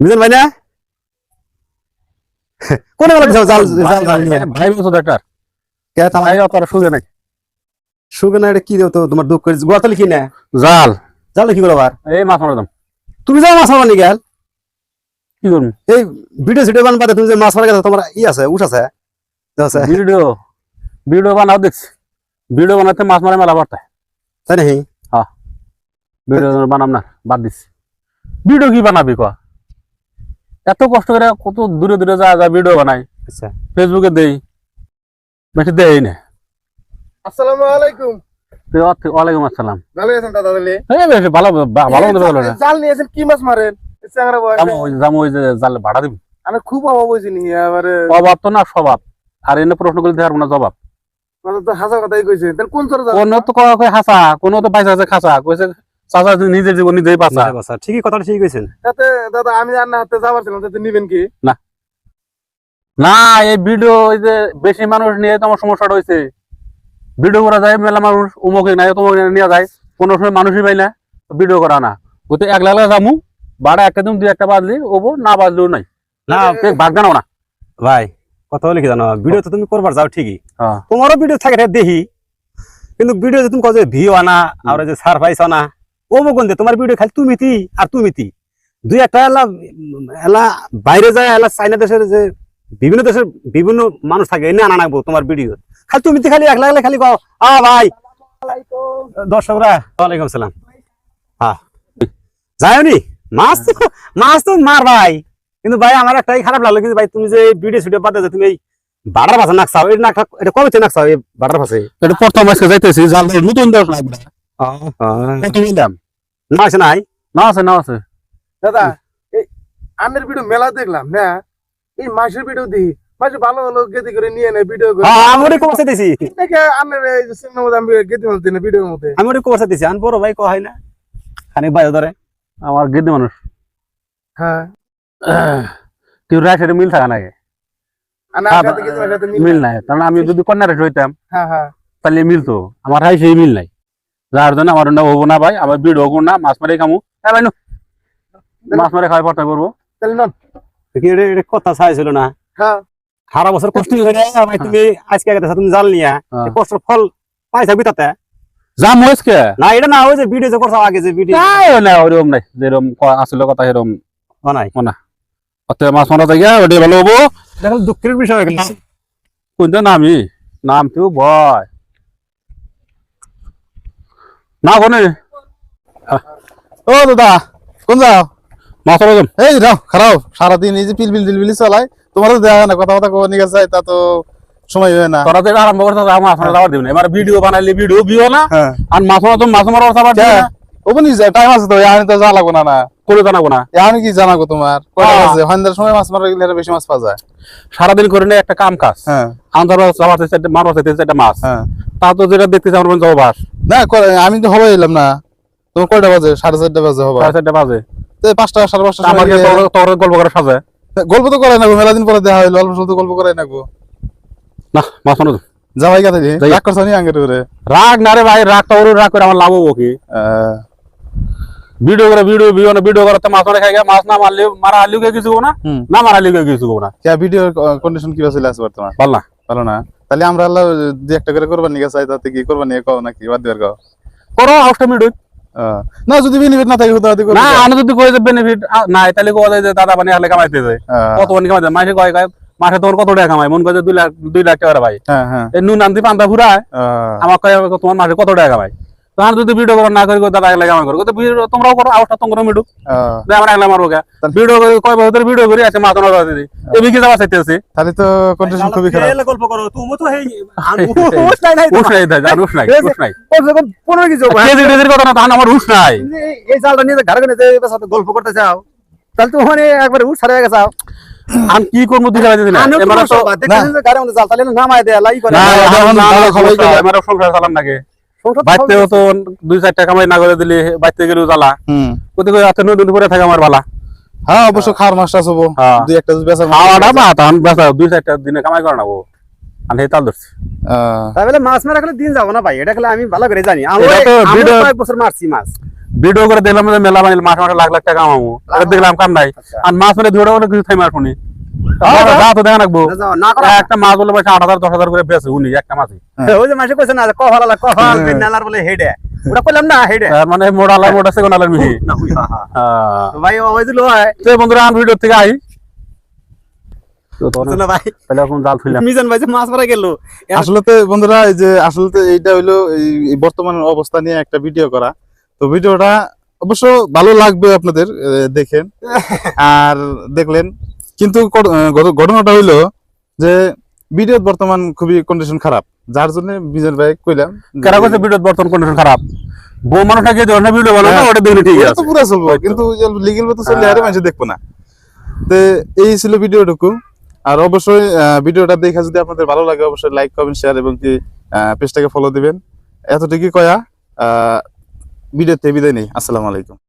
মিজান ভাই না কোনে বলে জাল জাল ভাই বলছো ডাক্তার কে সুযোগ নাই। সুগে না এটা কি দেও তো তোমার দুঃখ করে গোয়া তাহলে কি না জাল। জাল কি করো আবার? এই মাছ মারা তুমি যাও মাছ মারবা নি গেল? কি করব? এই ভিডিও সিডিও বানবা তুমি যে মাছ মারা গেছো তোমার ই আছে উঠ আছে আছে। ভিডিও ভিডিও বানাও দেখছি। ভিডিও বানাতে মাছ মারা মেলা বাড়তে তাই নাকি? ভিডিও বানাম না বাদ দিচ্ছি। ভিডিও কি বানাবি কয়া? এত কষ্ট করে কত দূরে দূরে যা যা ভিডিও বানাই আচ্ছা। ফেসবুকে দেই বেশি দেই না। আসসালামু আলাইকুম। ওয়ালাইকুম আসসালাম। ভালো আছেন দাদা বলে এই বেশি ভালো ভালো ভালো জাল নিয়েছেন কি মাছ মারেন? বয় ওই- যে জালে ভাড়া দিবি। আমি খুব অভাব হয়েছি নি এবারে অভাব তো না স্বভাব। আর এনে প্রশ্ন করলে দেওয়ার না জবাব। মানে তো হাসা কথাই কইছে। কোন চরে যাবেন? কোন তো কয় কয় হাসা কোন তো পাইসা আছে খাসা কইছে চাচা নিজের জীবন নিজেই পাচা ঠিকই কথাটা ঠিক কইছেন। তাতে দাদা আমি আর না হাতে যাবার ছিলাম তাতে নিবেন কি? না। এই ভিডিও ওই যে বেশি মানুষ নিয়ে তোমার সমস্যাটা হয়েছে ভিডিও করা যায় মেলা মানুষ উমুক নাই তোমাকে নিয়ে যায়। কোনো সময় মানুষই পাই না ভিডিও করা না। ও তো একলা একলা যামু ভাড়া একটা দিন দুই একটা বাজলি ওবো না বাজলেও নাই। না ভাগ জানাও না। ভাই কথা কি জানো? ভিডিও তো তুমি করবার যাও ঠিকই। হ্যাঁ। তোমারও ভিডিও থাকে দেখি। কিন্তু ভিডিও যে তুমি কো যে ভিউ আনা আর যে সারপ্রাইজ আনা। ও মগন দে তোমার ভিডিও খালি তুমি তি আর তুমি তি দুই একটা এলা এলা বাইরে যায় এলা চাইনা দেশের যে বিভিন্ন দেশের বিভিন্ন মানুষ থাকে এনে আনা নাগবো তোমার ভিডিও খালি তুমি তি খালি একলা খালি কও আ ভাই। দর্শকরা ওয়ালাইকুম সালাম। হ্যাঁ যায়নি? মাছ তো মাছ তো মার ভাই। কিন্তু ভাই আমার একটাই খারাপ লাগল কিন্তু ভাই তুমি যে ভিডিও ভিডিও বাদ যে তুমি এই বাটার ভাষা নাকছাও এই নাকটা এটা কবে থেকে নাকছাও এই বাটার ভাষায় এটা প্রথম আজকে যাইতেছি জাল নতুন দেশ লাগবে কত নিলাম না আছে নাই? না আছে না আছে। দাদা এই আন্নের ভিডিও মেলা দেখলাম না? এই মাসের ভিডিও দিই মাসে ভালো ভালো গেদি করে নিয়ে নেয় ভিডিও করে। হ্যাঁ আমি ওটা কবসা দিছি দেখে আন্নের এই যে সিনেমার মধ্যে আমি গেদি বলতে না ভিডিওর মধ্যে। আমি ওটা কবসা দিছি আন বড় ভাই কো হয় না? খানিক ভাই ধরে। আমার গেদি মানুষ। হ্যাঁ। তুই রাইসের মিল থাকা নাকি? আনা হ্যাঁ, গেদি মিল নাই। কারণ আমি যদি কন্যা রেট হইতাম হ্যাঁ হ্যাঁ। তাহলে মিলতো আমার হাই সেই মিল নাই। যার জন্য আমার না হব না ভাই আমার বিড হব না মাছ মারে খামু। হ্যাঁ ভাই মাছ মারে খাওয়াই পড়তে করব। কথা চাইছিল না। হ্যাঁ। সারা বছর কষ্ট ভাই তুমি আজকে তুমি জাল নিয়া। হ্যাঁ। কষ্টের ফল পাইছা বিতাতে যাম হয়েছে? না এটা না যে ভিডিও যে করছ আগে যে ভিডিও নাই না ওরকম নাই যেরকম ক- আসলে কথা সেরকম। নাই। অত মাছ মারা যায় ওটাই ভালো হব। দেখো দুঃখের বিষয় কোনটা নামি? নাম ভয়। না কোনে? ও দাদা কোন যাও? মাছ মারা যাম এই যাও খারাপ সারাদিন এই যে পিলবিল তোমার তো দেখা না কথা কথা কবার নিয়ে যায় তা তো সময় হয় না। তোরা তো আরম্ভ করতে মাছ মারা দিবি না। এবার ভিডিও বানাইলে ভিডিও ভিও না? হ্যাঁ। আর মাছ মারা তো মাছ মারা যাবার দিবি না? ওপেন যায় টাইম আছে তো আমি তো জানা লাগবো না না। করে জানাব না। আমি কি জানাব তোমার? কয়টা হ্যাঁ। সন্ধ্যার সময় মাছ মারা গেলে বেশি মাছ পাওয়া যায়। সারাদিন করে নেই একটা কাম কাজ। হ্যাঁ। আন্ধার মারবার চাইতে চারটে মাছ। হ্যাঁ। তা তো যেটা দেখতেছি আমার অবাস না করে- আমি তো হবে এলাম না। তোমার কয়টা বাজে? সাড়ে চারটা বাজে হবে সাড়ে চারটে বাজে। তো পাঁচটা সাড়ে পাঁচটা তোর- গল্প করে সাজে। গল্প তো করাই মেলা দিন পরে দেখা হইল অল্প গল্প করাই না মাছ যাম। যাওয়াই কথা। রাগ করছ নি আঙ্গের করে রাগ না রে ভাই রাগ তো রাগ করে আমার লাভ হব কি? ভিডিও করে ভিডিও ভিডিও ভিডিও করে তো মাছ মারে খাই মাছ না মারলে মারা আলিও কে কিছু না। না মারা আলিও কে কিছু না। কে ভিডিওর কন্ডিশন কি আছে বর্তমান? বল না ভালো না? তাহলে আমরা আল্লাহ দু একটা করে করবার নিয়ে চাই তাতে কি করবার নিয়ে কও নাকি? বাদ দিবার কও। করো হাউসটা মিডুই না যদি বেনিফিট না থাকে না আমি যদি কই যে বেনিফিট নাই তাহলে কোয়া যায় যে দাদা পানি হলে কামাইতে যায়। কত পানি কামাইতে মাসে কয় কয় মাসে তোর কত টাকা কামাই মন করে দুই লাখ দুই লাখ টাকা ভাই। হ্যাঁ হ্যাঁ। এই নুন আনতে পান্তা ফুরায়। আমার কয় তোমার মাসে কত টাকা কামাই তোমার যদি ভিডিও করার না করি দাদা একলা কামাই করো ভিডিও তোমরাও করো আউসটা তোমরা মিডু আমরা একলা মারবো ভিডিও করে কয় বছর ভিডিও করি আছে মাথা নড়া দিদি এই বিকে যাওয়া চাইতেছি তাহলে তো কন্ডিশন খুবই খারাপ গল্প করো তুমি তো হেই উস নাই নাই উস নাই জান উস নাই উস নাই পনেরো কিছু কেজি টেজির কথা না তখন আমার উস নাই এই জালটা নিয়ে ঘরে ঘরে যে সাথে গল্প করতে চাও তাহলে তো ওখানে একবার উঠ সারে গেছে আমি কি করব দিতে পারছি না এবার তো গাড়ি জাল তাহলে নামায় দেয় লাই করে না না। আমার সংসার নাকি বাইতেও তো দুই চার টাকা কামাই না করে দিলে বাইতে গেলেও জ্বালা। কোথায় নদী করে থাকে আমার বালা হ্যাঁ অবশ্য খাওয়ার মাছটা হব হ্যাঁ। দুই একটা মাছ খাওয়াটা বা তখন বেচা দুই চারটা দিনে কামাই করে না আমি তাল ধরছি। তাহলে মাছ মারা খেলে দিন যাব না ভাই? এটা খেলে আমি ভালো করে জানি। আমি কয়েক বছর মারছি মাছ। ভিডিও করে দেখলাম মেলা বানিয়ে মাসে মাসে লাখ লাখ টাকা কামাবো দেখলাম কাম নাই। আচ্ছা। আর মাছ মানে ধরে অনেক কিছু হ্যাঁ, যা তো দেখা রাখব। না, যাও, একটা মাছ পয়সা আট হাজার দশ হাজার করে বেছে উনি একটা মাছই ওই যে মাসে কইছে না কফাল আলা কফাল হ্যাঁ। নালার বলে হেডে। ওটা কইলাম না হেডে। মানে মোড়া আলার মিহি। তো ভাই ওই দিল তো বন্ধুরা আমি ভিডিও থেকে আই। তো তখন না ভাই। তাহলে এখন জাল ফিরলাম মিজান ভাই যে মাছ মারা গেল। আসলে বন্ধুরা যে আসলে এইটা হইল এই এই বর্তমান অবস্থা নিয়ে একটা ভিডিও করা। তো ভিডিওটা অবশ্য ভালো লাগবে আপনাদের দেখেন। আর দেখলেন কিন্তু ঘটনাটা হইল যে ভিডিও বর্তমান খুবই কন্ডিশন খারাপ। যার জন্য বিজন ভাই কইলাম কারা কইছে বর্তমান কন্ডিশন খারাপ? বউ মানুষ নাকি যে ধরনের ভিডিও বানাবো হ্যাঁ। ওটা দেখলে ঠিক আছে। পুরো চলবো কিন্তু লিগেল মতো চললে আরে মানুষ দেখব না। তো এই ছিল ভিডিওটুকু। আর অবশ্যই ভিডিওটা দেখা যদি আপনাদের ভালো লাগে অবশ্যই লাইক কমেন্ট শেয়ার এবং কি পেজটাকে ফলো দিবেন। এতটুকুই কয়া আহ, ভিডিওতে বিদায় নেই। আসসালামু আলাইকুম।